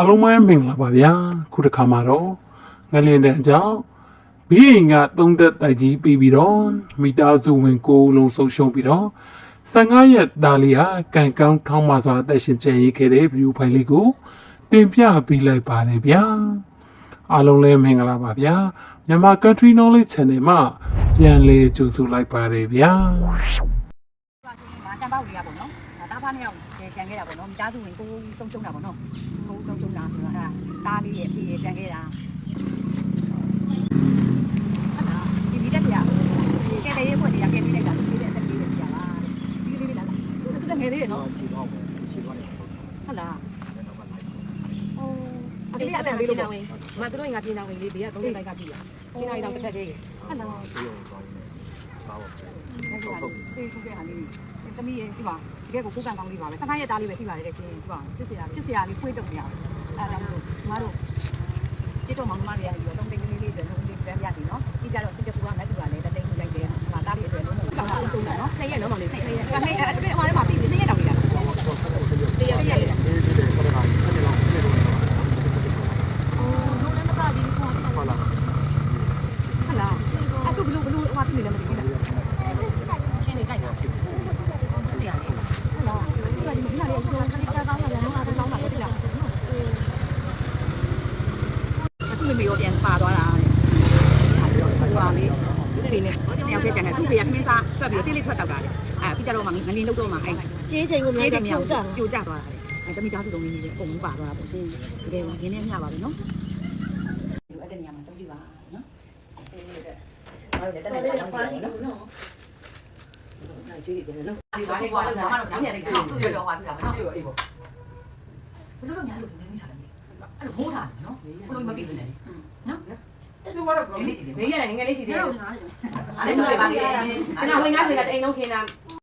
အားလုံးပဲမင်္ဂလာပါဗျာခုတစ်ခါမှာတော့ငလင်တဲ့အကြောင်းဘီရင်ကသုံးသက်တိုက်ကြီးပြီးပြီးတော့မိသားစုဝင်ကိုယ်လုံးဆုံးရှုံးပြီးတော့15ရက်ဒါလီဟာကန်ကောင်းထောင်းမှစွာအသက်ရှင်ကျန်ရခဲ့တဲ့ဗီဒီယိုဖိုင်လေးကိုတင်ပြပေးလိုက်ပါတယ်ဗျာအားလုံးလည်းမင်္ဂလာပါဗျာမြန်မာ Country Knowledge Channel မှာပြန်လည်ကြိုဆိုလိုက်ပါတယ်ဗျာ ပါဆိုရင်ဒါတန်ပေါက်လေးရပေါ့နော်ဒါတားဖားနှစ်ယောက်ကျန်ခဲ့တာပေါ့နော်မိသားစုဝင်ကိုယ်ဆုံးရှုံးတာပေါ့နော်ကိုယ်ဆုံးရှုံးတာဆိုတော့အဲ့ဒါတားလေးရဲ့အဖေရဲ့ကျန်ခဲ့တာဟုတ်လားဒီမိတဲ့ဆရာကဲတဲ့ရေးဖွင့်နေရကဲပြီးလိုက်တာဒီတဲ့အသက်ကြီးတဲ့ဆရာပါဒီလေးလေးလာသူကငယ်သေးတယ်နော်ဟုတ်လားဟိုအကလေးအတန်လေးလို့ပေါ့မသူတို့ငါပြင်အောင်ဝင်လေးဘေးကသုံးတိုက်ကပြီရပြင်အောင်တော့တစ်ချက်တည်းဟုတ်လားဟုတ်ဟုတ် သေးဆုံးခဲ့တာလေးတမီးရဲ့ဒီပါတကယ်ကိုကိုယ်ကံကောင်းလေးပါပဲ15ရက်သားလေးပဲရှိပါတယ်တဲ့ရှင်ဒီပါချစ်စရာချစ်စရာလေးဖွင့်တော့မရဘူးအဲ့ဒါကြောင့်မို့ညီမတို့တိတော့မောင်မတွေရတယ်တော့တိတ်ကလေးလေးတွေလုံးလေးပြန်ပြစီနော်ကြီးကြတော့စိတ်ကူကမက်ကူကလည်းတတိတ်လိုက်တယ်ဟာတားလေးအတွက်လုံးလုံးကောင်းအောင်ဆုံးတာနော်နှစ်ရက်နော်မောင်လေးနှစ်ရက်ဒါနဲ့အဲ့ဒီအမလေးမှာပြီးနေရတော့ပြီလား တရက်တရက်လေး အိုးလုံးလည်းမပါဘူးခေါ်ဟုတ်လားဟုတ်လားအဲ့သူဘလို့ဘလို့အမဖြစ်နေလဲမသိဘူးလား ချင်းနေကြိုက်တာဆရာလေး ဟုတ်လားဒီကဒီမင်းလေးကိုခဏကောင်းလာတယ်နော်အားကောင်းလာတယ်လားအခုမေရော ပြန်ပါသွားတာဟိုပါလေဒီလေးနဲ့တယောက်ပြကြတယ်သူ့ဖေကခမင်းစားထွက်ပြီးဆေးလေးထွက်တောက်တာလေအဲပြီးကြတော့မှငလင်းလုတ်တော့မှအဲကြေးချိန်ကိုမြေမြေတတမမြောယောင်က်ကြပြိုကျသွားတာလေအဲတမိသားစုလုံးကြီးနေပုံပါသွားတာပေါ့ဆိုတကယ်ရင်းနေမျှပါပဲနော်ဒီအဲ့တဲ့နေရာမှာတုံးပြပါနော်အဲ့ဒါလည်းတက်နေတယ်ပါရှိနော်ရွှေတွေပြန်လို့ဒီစားလေးကတော့မတော့ညနေကတော့သူ့ပြောတော့ဟာပြတာနော်အေးပေါ့ဘလို့တော့ညာလို့နေနေချတယ် အဲ့လိုမိုးတာနော်ဘလို့မပြည့်စုံနေနော်တက်ပြောတော့ဘလို့လေးစီတယ်ဘေးရတယ်ငယ်လေးရှိသေးတယ်အဲ့အဲ့ဒါဒါပါပါလေလေကျွန်တော်ဝင်ကားနေတာအိမ်လုံးခင်းတာ